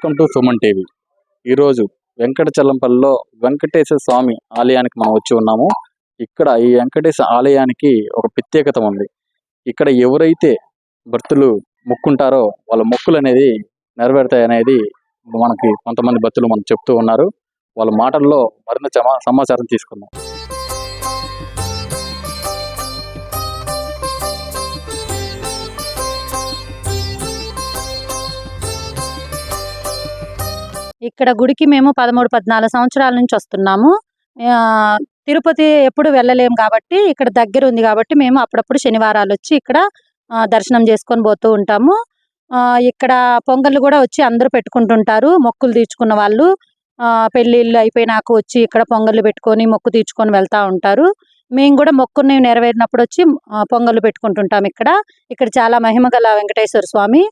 Welcome to Suman TV. ఈరోజు వెంకటచల్లంపల్లిలో వెంకటేశ్వర స్వామి ఆలయానికి మనం వచ్చి ఉన్నాము. ఇక్కడ ఈ వెంకటేశ్వర ఆలయానికి ఒక ప్రత్యేకత ఉంది. ఇక్కడ ఎవరైతే భక్తులు మొక్కుంటారో వాళ్ళ మొక్కులు అనేది నెరవేరుతాయి అనేది మనకి కొంతమంది భక్తులు మనకు చెప్తూ ఉన్నారు. వాళ్ళ మాటల్లో మరింత సమాచారం తీసుకుందాం. ఇక్కడ గుడికి మేము పదమూడు పద్నాలుగు సంవత్సరాల నుంచి వస్తున్నాము. ఆ, తిరుపతి ఎప్పుడు వెళ్ళలేము కాబట్టి ఇక్కడ దగ్గర ఉంది కాబట్టి మేము అప్పుడప్పుడు శనివారాలు వచ్చి ఇక్కడ దర్శనం చేసుకొని పోతూ ఉంటాము. ఆ, ఇక్కడ పొంగళ్ళు కూడా వచ్చి అందరూ పెట్టుకుంటుంటారు. మొక్కులు తీర్చుకున్న వాళ్ళు ఆ, పెళ్ళిళ్ళు అయిపోయినాక వచ్చి ఇక్కడ పొంగళ్ళు పెట్టుకొని మొక్కు తీర్చుకొని వెళ్తా ఉంటారు. మేము కూడా మొక్కుని నెరవేరినప్పుడు వచ్చి పొంగళ్ళు పెట్టుకుంటుంటాం ఇక్కడ. ఇక్కడ చాలా మహిమ గల వెంకటేశ్వర స్వామి.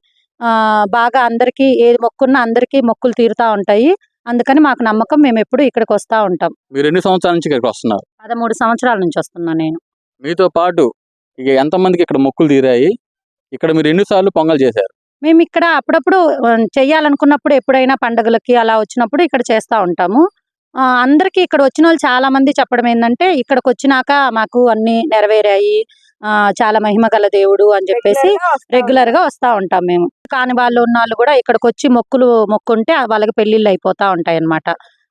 బాగా అందరికి ఏది మొక్కున్నా అందరికి మొక్కులు తీరుతా ఉంటాయి. అందుకని మాకు నమ్మకం మేము ఎప్పుడు ఇక్కడికి వస్తా ఉంటాం. మీరు ఎన్ని సంవత్సరాల నుంచి ఇక్కడికి వస్తున్నారు? పదమూడు సంవత్సరాల నుంచి వస్తున్నా నేను. మీతో పాటు ఇక ఎంతమందికి ఇక్కడ మొక్కులు తీరాయి? ఇక్కడ మీరు ఎన్నిసార్లు పొంగల్ చేశారు? మేము ఇక్కడ అప్పుడప్పుడు ఆ, చెయ్యాలనుకున్నప్పుడు ఎప్పుడైనా పండగలకి అలా వచ్చినప్పుడు ఇక్కడ చేస్తా ఉంటాము. ఆ, అందరికీ ఇక్కడ వచ్చిన వాళ్ళు చాలా మంది చెప్పడం ఏంటంటే ఇక్కడికి వచ్చినాక మాకు అన్ని నెరవేరాయి. చాలా మహిమ గల దేవుడు అని చెప్పేసి రెగ్యులర్గా వస్తా ఉంటాం మేము. కాని వాళ్ళు ఉన్న వాళ్ళు కూడా ఇక్కడికి వచ్చి మొక్కులు మొక్కుంటే వాళ్ళకి పెళ్ళిళ్ళు అయిపోతా ఉంటాయి అన్నమాట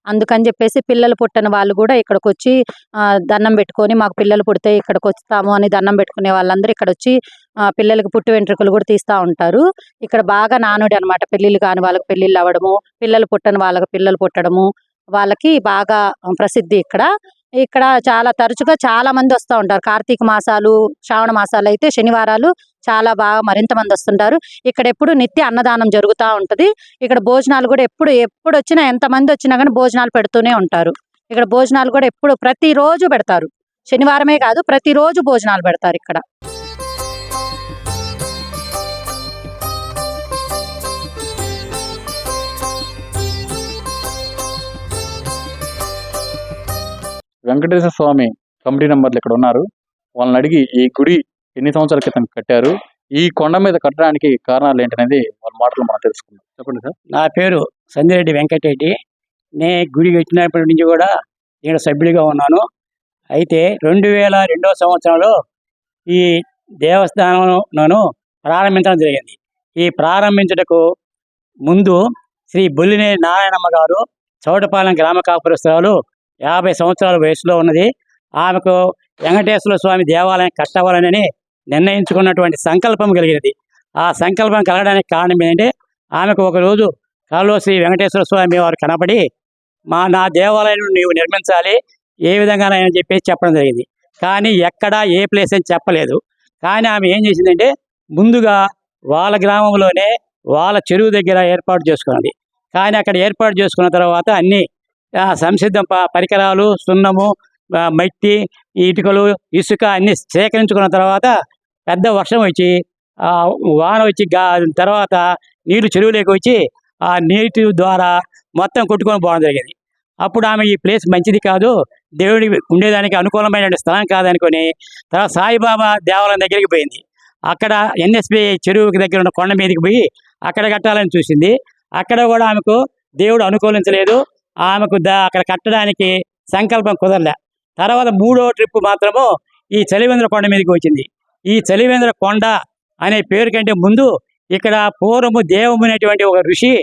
అందుకని చెప్పేసి పిల్లలు పుట్టిన వాళ్ళు కూడా ఇక్కడికి వచ్చి ఆ, దండం పెట్టుకొని మాకు పిల్లలు పుడితే ఇక్కడికి వస్తాము అని దండం పెట్టుకునే వాళ్ళందరూ ఇక్కడ వచ్చి ఆ, పిల్లలకి పుట్టు వెంట్రుకలు కూడా తీస్తా ఉంటారు. ఇక్కడ బాగా నానుడి అనమాట పెళ్ళిళ్ళు కాని వాళ్ళకి పెళ్ళిళ్ళు అవ్వడము పిల్లలు పుట్టని వాళ్ళకి పిల్లలు పుట్టడము వాళ్ళకి బాగా ప్రసిద్ధి ఇక్కడ. ఇక్కడ చాలా తరచుగా చాలా మంది వస్తూ ఉంటారు. కార్తీక మాసాలు శ్రావణ మాసాలు అయితే శనివారాలు చాలా బాగా మరింత మంది వస్తుంటారు. ఇక్కడ ఎప్పుడు నిత్య అన్నదానం జరుగుతూ ఉంటది. ఇక్కడ భోజనాలు కూడా ఎప్పుడు ఎప్పుడు వచ్చినా ఎంత మంది వచ్చినా కానీ భోజనాలు పెడుతూనే ఉంటారు. ఇక్కడ భోజనాలు కూడా ఎప్పుడు ప్రతిరోజు పెడతారు. శనివారమే కాదు ప్రతిరోజు భోజనాలు పెడతారు ఇక్కడ. వెంకటేశ్వర స్వామి కమిటీ నెంబర్లు ఇక్కడ ఉన్నారు. వాళ్ళని అడిగి ఈ గుడి ఎన్ని సంవత్సరాల క్రితం కట్టారు? ఈ కొండ మీద కట్టడానికి కారణాలు ఏంటనేది వాళ్ళ మాటలు మనం తెలుసుకుందాం. చెప్పండి సార్. నా పేరు సంజయరెడ్డి వెంకటరెడ్డి. నే గుడి కట్టినప్పటి నుంచి కూడా నేను సభ్యుడిగా ఉన్నాను. అయితే రెండు వేల రెండవ సంవత్సరంలో ఈ దేవస్థానం ప్రారంభించడం జరిగింది. ఈ ప్రారంభించుటకు ముందు శ్రీ బొల్లినే నారాయణమ్మ గారు చౌటపాలెం గ్రామ కాపురస్తురాలు యాభై సంవత్సరాల వయసులో ఉన్నది. ఆమెకు వెంకటేశ్వర స్వామి దేవాలయం కట్టవాలని నిర్ణయించుకున్నటువంటి సంకల్పం కలిగినది. ఆ సంకల్పం కలగడానికి కారణం ఏంటంటే ఆమెకు ఒకరోజు కలలో శ్రీ వెంకటేశ్వర స్వామి వారు కనబడి మా నా దేవాలయం నీవు నిర్మించాలి ఏ విధంగానని చెప్పేసి చెప్పడం జరిగింది. కానీ ఎక్కడ ఏ ప్లేస్ అని చెప్పలేదు. కానీ ఆమె ఏం చేసిందంటే ముందుగా వాళ్ళ గ్రామంలోనే వాళ్ళ చెరువు దగ్గర ఏర్పాటు చేసుకున్నది. కానీ అక్కడ ఏర్పాటు చేసుకున్న తర్వాత అన్నీ సంసిద్ధం పరికరాలు సున్నము మట్టి ఇటుకలు ఇసుక అన్ని సేకరించుకున్న తర్వాత పెద్ద వర్షం వచ్చి వాన వచ్చి గా తర్వాత నీళ్ళు చెరువులోకి వచ్చి ఆ నీటి ద్వారా మొత్తం కొట్టుకొని పోవడం జరిగింది. అప్పుడు ఆమె ఈ ప్లేస్ మంచిది కాదు దేవుడి ఉండేదానికి అనుకూలమైన స్థలం కాదనుకొని తర్వాత సాయిబాబా దేవాలయం దగ్గరికి పోయింది. అక్కడ ఎన్ఎస్పి చెరువుకి దగ్గర ఉన్న కొండ మీదకి పోయి అక్కడ కట్టాలని చూసింది. అక్కడ కూడా ఆమెకు దేవుడు అనుకూలించలేదు. ఆమెకు దా అక్కడ కట్టడానికి సంకల్పం కుదరలే. తర్వాత మూడో ట్రిప్ మాత్రము ఈ చలివేంద్ర కొండ మీదకి వచ్చింది. ఈ చలివేంద్ర కొండ అనే పేరు కంటే ముందు ఇక్కడ పూర్వము దేవము అనేటువంటి ఒక ఋషి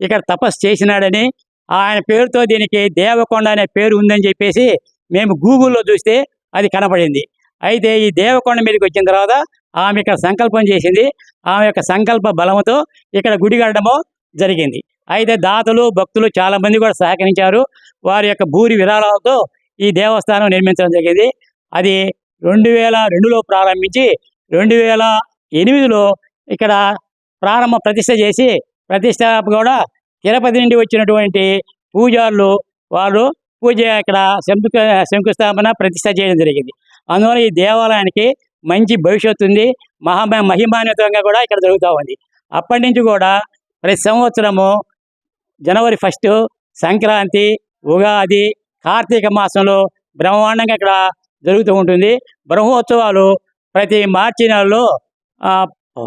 ఇక్కడ తపస్సు చేసినాడని ఆయన పేరుతో దీనికి దేవకొండ అనే పేరు ఉందని చెప్పేసి మేము గూగుల్లో చూస్తే అది కనపడింది. అయితే ఈ దేవకొండ మీదకి వచ్చిన తర్వాత ఆమె ఇక్కడ సంకల్పం చేసింది. ఆమె యొక్క సంకల్ప బలంతో ఇక్కడ గుడి కట్టడము జరిగింది. అయితే దాతలు భక్తులు చాలా మంది కూడా సహకరించారు. వారి యొక్క భూరి విరాళాలతో ఈ దేవస్థానం నిర్మించడం జరిగింది. అది రెండు వేల రెండులో ప్రారంభించి రెండు వేల ఎనిమిదిలో ఇక్కడ ప్రారంభ ప్రతిష్ట చేసి ప్రతిష్ట కూడా తిరుపతి నుండి వచ్చినటువంటి పూజారులు వాళ్ళు పూజ ఇక్కడ శంకు శంకుస్థాపన ప్రతిష్ట చేయడం జరిగింది. అందువల్ల ఈ దేవాలయానికి మంచి భవిష్యత్తు ఉంది. మహా మహిమాన్వితంగా కూడా ఇక్కడ జరుగుతూ ఉంది. అప్పటి నుంచి కూడా ప్రతి సంవత్సరము జనవరి ఫస్ట్ సంక్రాంతి ఉగాది కార్తీక మాసంలో బ్రహ్మాండంగా ఇక్కడ జరుగుతూ ఉంటుంది. బ్రహ్మోత్సవాలు ప్రతి మార్చి నెలలో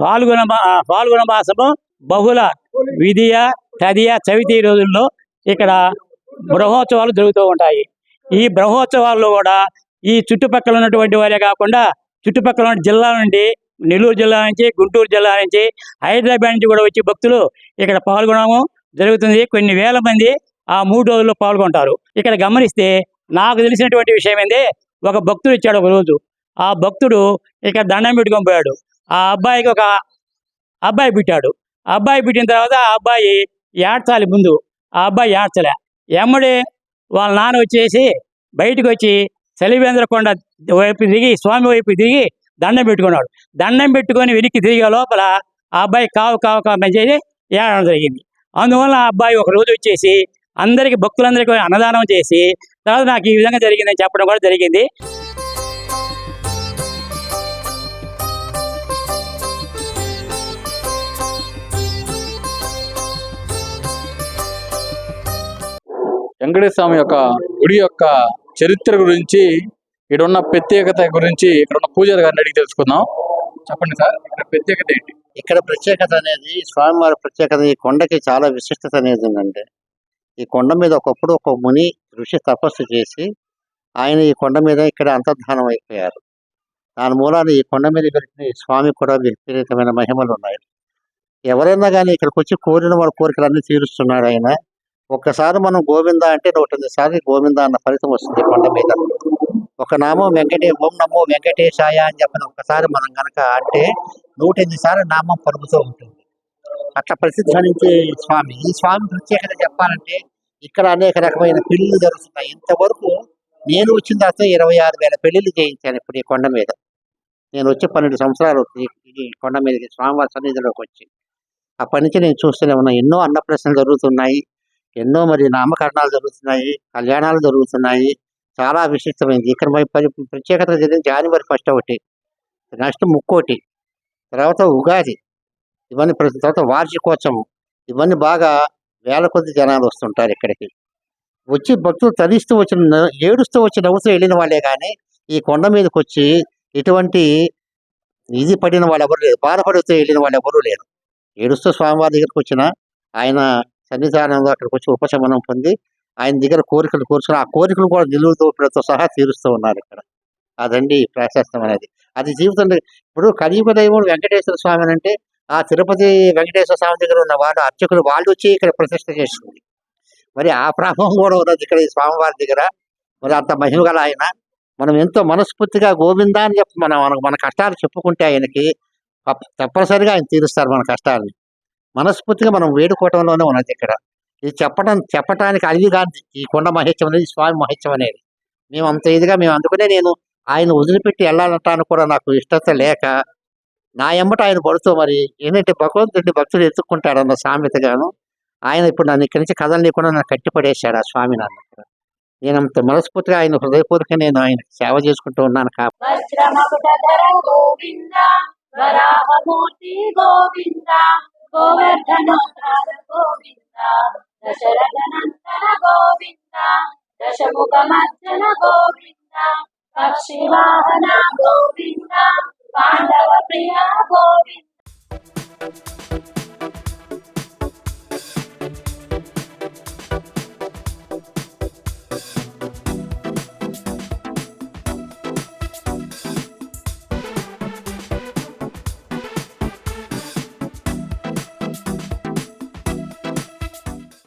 పాల్గొన మా- పాల్గొన మాసము బహుళ విధియ తదియ చవితి రోజుల్లో ఇక్కడ బ్రహ్మోత్సవాలు జరుగుతూ ఉంటాయి. ఈ బ్రహ్మోత్సవాల్లో కూడా ఈ చుట్టుపక్కల ఉన్నటువంటి వారే కాకుండా చుట్టుపక్కల ఉన్న జిల్లా నుండి నెల్లూరు జిల్లా నుంచి గుంటూరు జిల్లా నుంచి హైదరాబాద్ నుంచి కూడా వచ్చి భక్తులు ఇక్కడ పాల్గొనము. జరుగుతుంది. కొన్ని వేల మంది ఆ మూడు రోజుల్లో పాల్గొంటారు. ఇక్కడ గమనిస్తే నాకు తెలిసినటువంటి విషయం ఏంది? ఒక భక్తుడు ఇచ్చాడు ఒక రోజు. ఆ భక్తుడు ఇక్కడ దండం పెట్టుకొని పోయాడు. ఆ అబ్బాయికి ఒక అబ్బాయి పుట్టాడు. ఆ అబ్బాయి పుట్టిన తర్వాత ఆ అబ్బాయి ఏడ్చాలి ముందు. ఆ అబ్బాయి ఏడ్చలే. ఎమ్మడి వాళ్ళ నాన్న వచ్చేసి బయటకు వచ్చి కొండ వైపు దిగి స్వామి వైపు దిగి దండం పెట్టుకున్నాడు. దండం పెట్టుకొని వెనక్కి తిరిగే లోపల ఆ అబ్బాయి కావు కావు కావు చేసి ఏడడం జరిగింది. అందువల్ల ఆ అబ్బాయి ఒక రోజు వచ్చేసి అందరికి భక్తులందరికీ అన్నదానం చేసి తర్వాత నాకు ఈ విధంగా జరిగిందని చెప్పడం కూడా జరిగింది. వెంకటేశ్వర స్వామి యొక్క గుడి యొక్క చరిత్ర గురించి ఇక్కడ ఉన్న ప్రత్యేకత గురించి ఇక్కడ ఉన్న పూజారి గారిని అడిగి తెలుసుకుందాం. చెప్పండి సార్ ఇక్కడ ప్రత్యేకత ఏంటి? ఇక్కడ ప్రత్యేకత అనేది స్వామివారి ప్రత్యేకత ఈ కొండకి చాలా విశిష్టత అనేది ఉందండి ఈ కొండ మీద ఒకప్పుడు ఒక ముని ఋషి తపస్సు చేసి ఆయన ఈ కొండ మీద ఇక్కడ అంతర్ధానం అయిపోయారు. దాని మూలాన ఈ కొండ మీద వెలిసిన ఈ స్వామి కూడా విపరీతమైన మహిమలు ఉన్నాయి. ఎవరైనా కానీ ఇక్కడికి వచ్చి కోరిన వాళ్ళ కోరికలన్నీ తీరుస్తున్నాడు ఆయన. ఒక్కసారి మనం గోవింద అంటే నూట ఎనిమిది సార్లు గోవింద అన్న ఫలితం వస్తుంది కొండ మీద. ఒక నామం వెంకటే ఓం నమో వెంకటేశాయ అని చెప్పిన ఒకసారి మనం గనక అంటే నూట ఎనిమిది సార్లు నామం పలుకుతూ ఉంటుంది. అట్లా ప్రసిద్ధించే స్వామి. ఈ స్వామి ప్రత్యేకత చెప్పాలంటే ఇక్కడ అనేక రకమైన పెళ్ళిళ్ళు జరుగుతున్నాయి. ఇంతవరకు నేను వచ్చిన తర్వాత ఇరవై ఆరు వేల పెళ్ళిళ్ళు చేయించాను ఇప్పుడు ఈ కొండ మీద. నేను వచ్చి పన్నెండు సంవత్సరాలు ఈ- కొండ మీద స్వామివారి సన్నిధిలోకి వచ్చి. అప్పటి నుంచి నేను చూస్తూనే ఉన్నా. ఎన్నో అన్నప్రశ్నలు జరుగుతున్నాయి. ఎన్నో మరి నామకరణాలు జరుగుతున్నాయి. కళ్యాణాలు జరుగుతున్నాయి. చాలా విశిష్టమైంది. ఇక్కడ మరి పరి- ప్రత్యేకత జరిగింది జనవరి ఫస్ట్ ఒకటి నెక్స్ట్ ముక్కోటి తర్వాత ఉగాది ఇవన్నీ ప్రతి తర్వాత వార్షికోత్సవం ఇవన్నీ బాగా వేల కొద్ది జనాలు వస్తుంటారు ఇక్కడికి. వచ్చి భక్తులు తరిస్తూ వచ్చిన ఏడుస్తూ వచ్చి నవ్వుతూ వెళ్ళిన వాళ్ళే కానీ ఈ కొండ మీదకి వచ్చి ఎటువంటి ఇది పడిన వాళ్ళు ఎవరు లేరు బాధపడుతూ వెళ్ళిన వాళ్ళు ఎవరూ లేరు. ఏడుస్తూ స్వామివారి దగ్గరికి వచ్చిన ఆయన సన్నిధానంలో అక్కడికి వచ్చి ఉపశమనం పొంది ఆయన దగ్గర కోరికలు కోరుచుకుని ఆ కోరికలు కూడా నిలువుతో సహా తీరుస్తూ ఉన్నారు ఇక్కడ. అదండి ప్రాశస్తం అనేది. అది జీవితం ఇప్పుడు కలియుగ దైవం వెంకటేశ్వర స్వామి అంటే ఆ తిరుపతి వెంకటేశ్వర స్వామి దగ్గర ఉన్న వాళ్ళు అర్చకులు వాళ్ళు వచ్చి ఇక్కడ ప్రతిష్ట చేసుకుంది మరి ఆ ప్రభావం కూడా ఉన్నది ఇక్కడ ఈ స్వామివారి దగ్గర మరి అంత మహిమ గల ఆయన. మనం ఎంతో మనస్ఫూర్తిగా గోవిందా అని చెప్పి మనం మన- కష్టాలు చెప్పుకుంటే ఆయనకి తప్ప- తప్పనిసరిగా ఆయన తీరుస్తారు మన కష్టాలని. మనస్ఫూర్తిగా మనం వేడుకోవటంలోనే ఉన్నది ఇక్కడ. ఇది చెప్పడం చెప్పటానికి అడిగి కాదు. ఈ కొండ మహత్యం అనేది స్వామి మహత్యం అనేది. మేము అంత ఇదిగా మేము అందుకనే నేను ఆయన వదిలిపెట్టి వెళ్ళాలంటాను కూడా నాకు ఇష్టత లేక నా ఎంబట ఆయన పడుతూ మరి ఏంటంటే భగవంతుడి భక్తులు ఎత్తుక్కుంటాడు అన్న సామెతగాను ఆయన ఇప్పుడు నన్ను ఇక్కడి నుంచి కదలలేకుండా నన్ను కట్టిపడేశాడు ఆ స్వామి నన్ను నేను అంత మనస్ఫూర్తిగా ఆయన హృదయపూర్వక నేను ఆయన సేవ చేసుకుంటూ ఉన్నాను కాబట్టి గోవింద. దశరథనందన గోవింద దశముఖమర్జన గోవింద పక్షివాహన గోవింద పాండవ ప్రియ గోవింద.